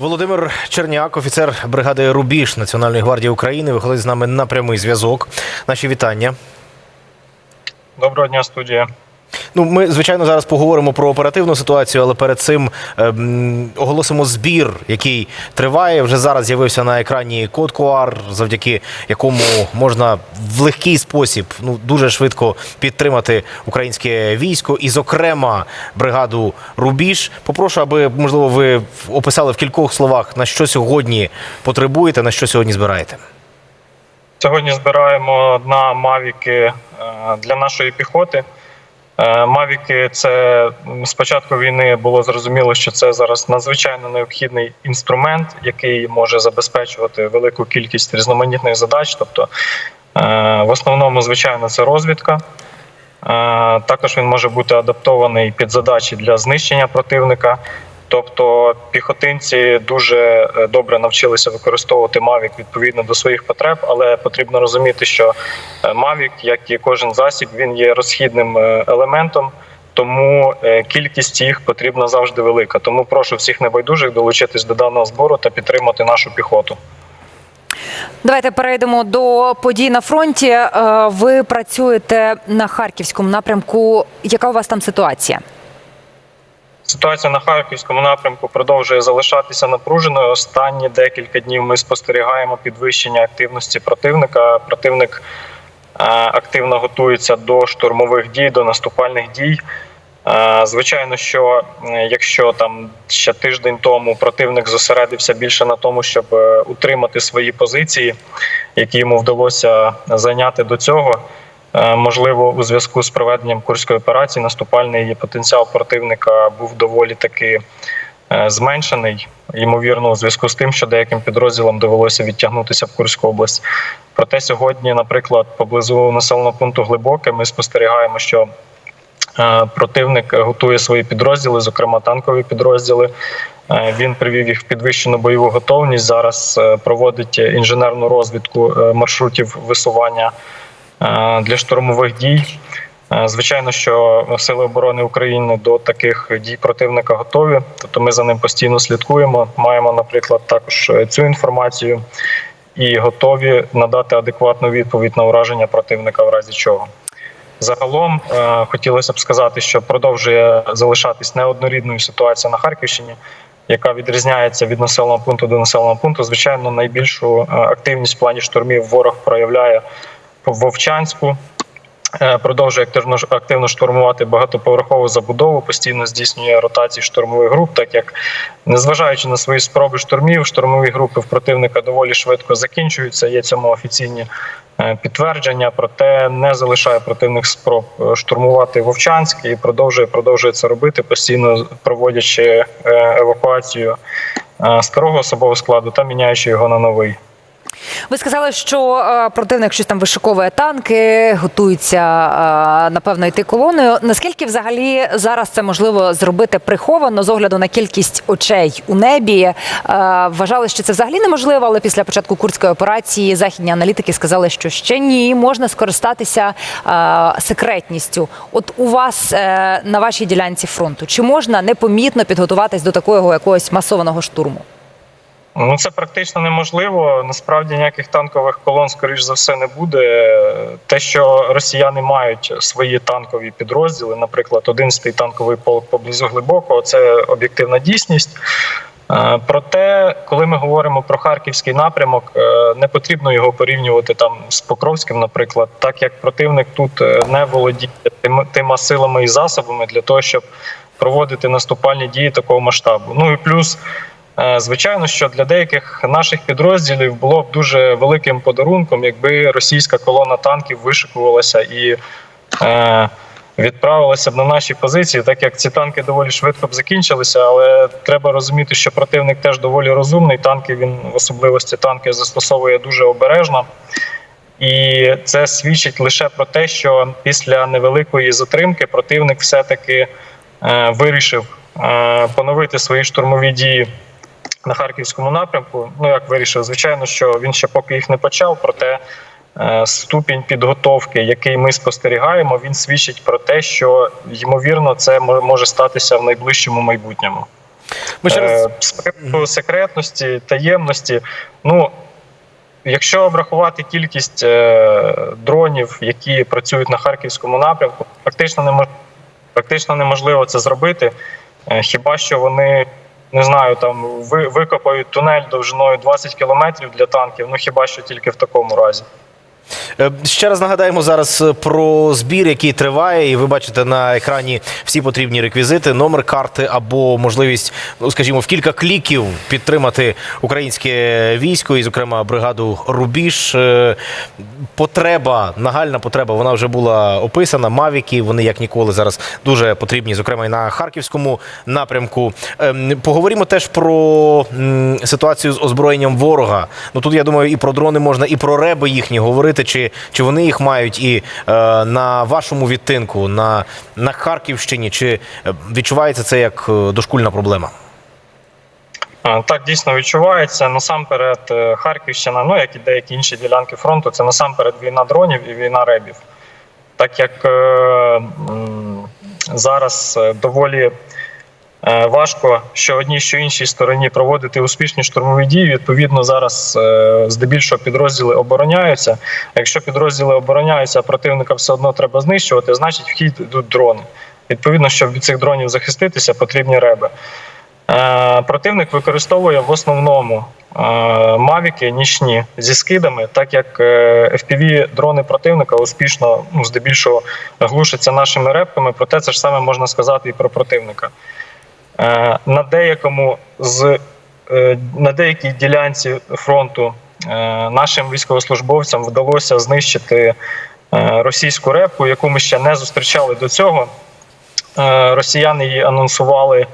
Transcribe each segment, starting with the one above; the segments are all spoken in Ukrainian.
Володимир Черняк, офіцер бригади Рубіж Національної гвардії України, виходить з нами на прямий зв'язок. Наші вітання. Доброго дня, студія. Ну, ми звичайно зараз поговоримо про оперативну ситуацію, але перед цим ем, оголосимо збір, який триває. Вже зараз з'явився на екрані код QR, завдяки якому можна в легкий спосіб, ну дуже швидко підтримати українське військо і, зокрема, бригаду Рубіж. Попрошу, аби можливо ви описали в кількох словах на що сьогодні потребуєте, на що сьогодні збираєте. Сьогодні збираємо на мавіки е, для нашої піхоти. Е, Мавіки це з початку війни було зрозуміло, що це зараз надзвичайно необхідний інструмент, який може забезпечувати велику кількість різноманітних задач. Тобто, е, в основному, звичайно, це розвідка. Е, Також він може бути адаптований під задачі для знищення противника. Тобто піхотинці дуже е, добре навчилися використовувати Mavic відповідно до своїх потреб, але потрібно розуміти, що е, Mavic, як і кожен засіб, він є розхідним е, елементом, тому кількість їх потрібна завжди велика. Тому прошу всіх небайдужих долучитись до даного збору та підтримати нашу піхоту. Давайте перейдемо до подій на фронті. Ви працюєте на харківському напрямку. Яка у вас там ситуація? Ситуація на харківському напрямку продовжує залишатися напруженою. Останні декілька днів ми спостерігаємо підвищення активності противника. Противник е, активно готується до штурмових дій, до наступальних дій. Е, Звичайно, що е, якщо там ще тиждень тому противник зосередився більше на тому, щоб утримати свої позиції, які йому вдалося зайняти до цього. Е, Можливо, у зв'язку з проведенням курської операції наступальний потенціал противника був доволі таки е, зменшений. Ймовірно, у зв'язку з тим, що деяким підрозділам довелося відтягнутися в Курську область. Проте сьогодні, наприклад, поблизу населеного пункту Глибоке, ми спостерігаємо, що е, противник готує свої підрозділи, зокрема танкові підрозділи. Він привів їх в підвищену бойову готовність. Зараз проводить інженерну розвідку маршрутів висування для штурмових дій. Звичайно, що сили оборони України до таких дій противника готові. Тобто ми за ним постійно слідкуємо. Маємо, наприклад, також е, цю інформацію і готові надати адекватну відповідь на ураження противника в разі чого. Загалом е, хотілося б сказати, що продовжує залишатись неоднорідною ситуація на Харківщині, яка відрізняється від населеного пункту до населеного пункту. Звичайно, найбільшу е, активність в плані штурмів ворог проявляє в Вовчанську. Е, Продовжує активно активно штурмувати багатоповерхову забудову, постійно здійснює ротації штурмових груп, так як незважаючи на свої спроби штурмів, штурмові групи в противника доволі швидко закінчуються. Є цьому офіційні е, підтвердження, проте не залишає противних спроб е, штурмувати Вовчанськ і продовжує продовжує це робити, постійно проводячи евакуацію старого особового складу та міняючи його на новий. Ви сказали, що е, противник щось там вишиковує танки, готується е, напевно йти колоною. Наскільки взагалі зараз це можливо зробити приховано з огляду на кількість очей у небі? Е, Вважали, що це взагалі неможливо, але після початку курської операції західні аналітики сказали, що ще ні, можна скористатися секретністю. От у вас на вашій ділянці фронту чи можна непомітно підготуватись до такого якогось масованого штурму? Ну це практично неможливо. Насправді ніяких танкових колон, скоріш за все, не буде. Те, що росіяни мають свої танкові підрозділи, наприклад, 11-й танковий полк поблизу глибокого, це об'єктивна дійсність. Е, Проте, коли ми говоримо про харківський напрямок, е, не потрібно його порівнювати там з Покровським, наприклад, так як противник тут е, не володіє тим- тими силами і засобами для того, щоб проводити наступальні дії такого масштабу. Ну і плюс. Е, Звичайно, що для деяких наших підрозділів було б дуже великим подарунком, якби російська колона танків вишикувалася і е, відправилася б на наші позиції, так як ці танки доволі швидко б закінчилися. Але треба розуміти, що противник теж доволі розумний. Танки він в особливості танки застосовує дуже обережно. І це свідчить лише про те, що після невеликої затримки противник все-таки е, вирішив е, поновити свої штурмові дії на харківському напрямку. Ну як вирішив, звичайно, що він ще поки їх не почав, проте е, ступінь підготовки, який ми спостерігаємо, він свідчить про те, що ймовірно це може статися в найближчому майбутньому. Ми ще раз Е, з приводу секретності, таємності. Ну, якщо обрахувати кількість е, дронів, які працюють на харківському напрямку, практично немож... практично неможливо це зробити. Хіба що вони не знаю, там ви, викопають тунель довжиною 20 кілометрів для танків, ну хіба що тільки в такому разі. Е, Ще раз нагадаємо зараз е, про збір, який триває, і ви бачите на екрані всі потрібні реквізити, номер карти або можливість, ну скажімо, в кілька кліків підтримати українське військо, і, зокрема, бригаду Рубіж. Е, Потреба, нагальна потреба, вона вже була описана. Мавіки, вони як ніколи зараз дуже потрібні, зокрема і на харківському напрямку. Ем, Поговоримо теж про ситуацію з озброєнням ворога. Ну тут я думаю, і про дрони можна, і про реби їхні говорити, чи, чи вони їх мають і е, на вашому відтинку, на, на Харківщині, чи е, відчувається це як е, дошкульна проблема? Так дійсно відчувається. Насамперед, е, Харківщина, ну як і деякі інші ділянки фронту, це насамперед війна дронів і війна ребів. Так як е, зараз доволі важко що одній, що іншій стороні проводити успішні штурмові дії. Відповідно, зараз е, здебільшого підрозділи обороняються. А якщо підрозділи обороняються, а противника все одно треба знищувати, значить в хід йдуть дрони. Відповідно, щоб від цих дронів захиститися, потрібні реби. Е, Противник використовує в основному е, мавіки нічні зі скидами, так як е, fpv дрони противника успішно, ну, здебільшого, глушаться нашими репками, проте це ж саме можна сказати і про противника. Е, На деякому з е, на деякій ділянці фронту е, нашим військовослужбовцям вдалося знищити російську репку, яку ми ще не зустрічали до цього. Росіяни її анонсували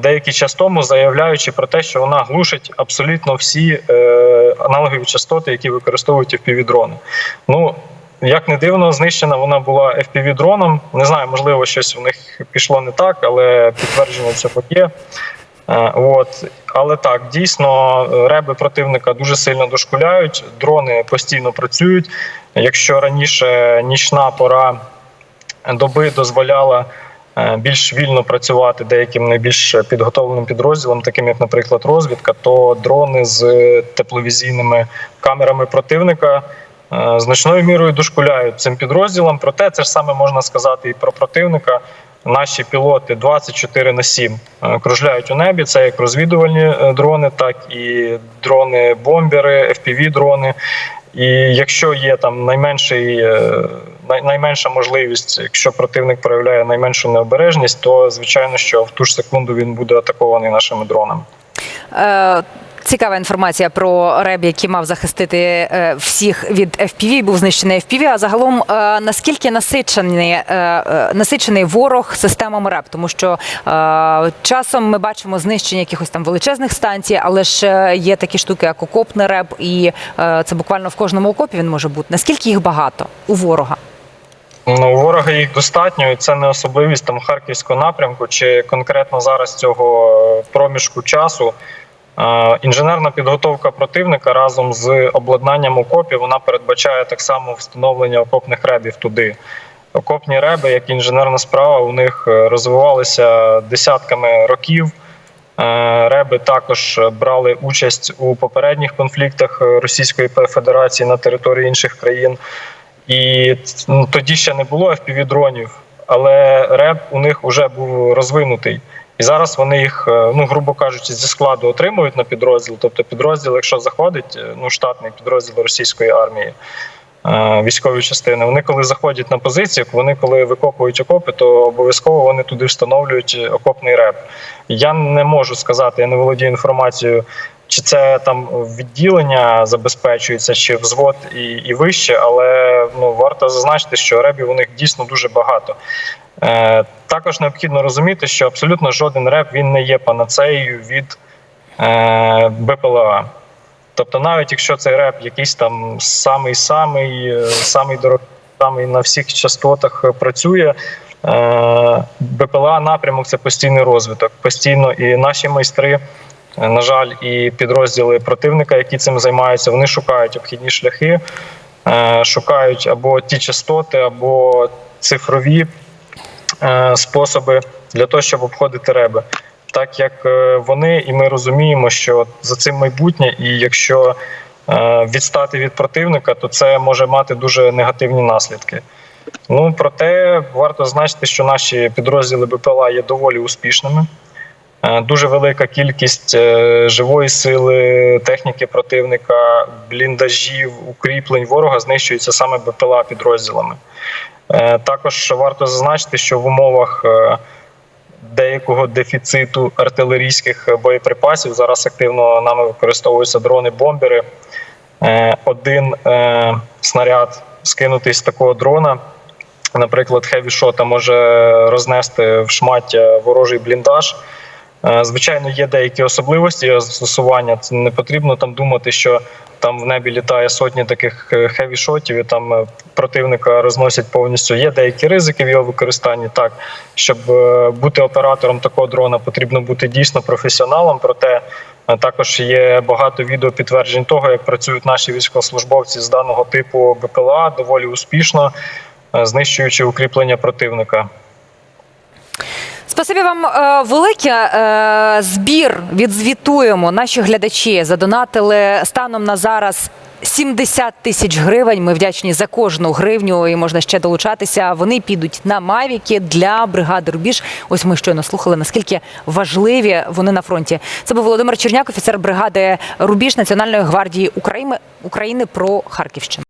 деякий час тому, заявляючи про те, що вона глушить абсолютно всі аналогові частоти, які використовують FPV-дрони. Ну, як не дивно, знищена вона була FPV-дроном. Не знаю, можливо, щось у них пішло не так, але підтвердження цього є. Е, От. Але так, дійсно, реби противника дуже сильно дошкуляють, дрони постійно працюють. Якщо раніше нічна пора доби дозволяла е, більш вільно працювати деяким найбільш підготовленим підрозділам, таким як, наприклад, розвідка, то дрони з тепловізійними камерами противника значною мірою дошкуляють цим підрозділам. Проте це ж саме можна сказати і про противника. Наші пілоти 24 на 7 е, кружляють у небі. Це як розвідувальні е, дрони, так і дрони-бомбери, FPV-дрони. І якщо є там найменший, е, найменша можливість, якщо противник проявляє найменшу необережність, то звичайно, що в ту ж секунду він буде атакований нашими дронами. Цікава інформація про РЕБ, який мав захистити е, всіх від FPV, був знищений FPV. А загалом е, наскільки насичений, е, насичений ворог системами РЕБ? Тому що часом ми бачимо знищення якихось там величезних станцій, але ж є такі штуки, як окопний РЕБ, і це буквально в кожному окопі він може бути. Наскільки їх багато у ворога? Ну, ворога їх достатньо, і це не особливість там харківського напрямку чи конкретно зараз цього проміжку часу. Інженерна підготовка противника разом з обладнанням окопів вона передбачає так само встановлення окопних ребів туди. Окопні реби, як інженерна справа, у них е, розвивалися десятками років. Е, Реби також брали участь у попередніх конфліктах е, Російської Федерації на території інших країн. І ну, тоді ще не було FPV-дронів, але РЕБ у них вже був розвинутий. І зараз вони їх, е, ну грубо кажучи, зі складу отримують на підрозділ. Тобто підрозділ, якщо заходить, е, ну штатний підрозділ російської армії, е, військові частини, вони коли заходять на позицію, вони коли викопують окопи, то обов'язково вони туди встановлюють окопний реп. Я не можу сказати, я не володію інформацією, чи це там відділення забезпечується, чи взвод і, і вище, але ну варто зазначити, що ребів у них дійсно дуже багато. Е, також необхідно розуміти, що абсолютно жоден реп він не є панацеєю від е, БПЛА. Тобто, навіть якщо цей реп якийсь там самий самий е, самий дорогий, самий на всіх частотах працює. БПЛА напрямок це постійний розвиток. Постійно і наші майстри, на жаль, і підрозділи противника, які цим займаються, вони шукають обхідні шляхи, шукають або ті частоти, або цифрові способи для того, щоб обходити реби. так як е, вони, і ми розуміємо, що за цим майбутнє, і якщо е, відстати від противника, то це може мати дуже негативні наслідки. Ну проте варто зазначити, що наші підрозділи БПЛА є доволі успішними. Е, Дуже велика кількість е, живої сили, техніки противника, бліндажів, укріплень ворога знищується саме БПЛА підрозділами. Е, Також варто зазначити, що в умовах е, деякого дефіциту артилерійських боєприпасів зараз активно нами використовуються дрони-бомбери. Е, Один снаряд скинутий з такого дрона, наприклад, хевішота може рознести в шмаття ворожий бліндаж. Звичайно, є деякі особливості застосування. Це не потрібно там думати, що там в небі літає сотні таких хевішотів, і там е, противника розносять повністю. Є деякі ризики в його використанні. Так, щоб е, бути оператором такого дрона, потрібно бути дійсно професіоналом. Проте е, також є багато відео підтверджень того, як працюють наші військовослужбовці з даного типу БПЛА доволі успішно, знищуючи укріплення противника. Спасибі вам е, велике. Збір відзвітуємо. Наші глядачі задонатили станом на зараз. 70 тисяч гривень. Ми вдячні за кожну гривню і можна ще долучатися. Вони підуть на мавіки для бригади Рубіж. Ось ми щойно слухали, наскільки важливі вони на фронті. Це був Володимир Черняк, офіцер бригади Рубіж Національної гвардії України України про Харківщину.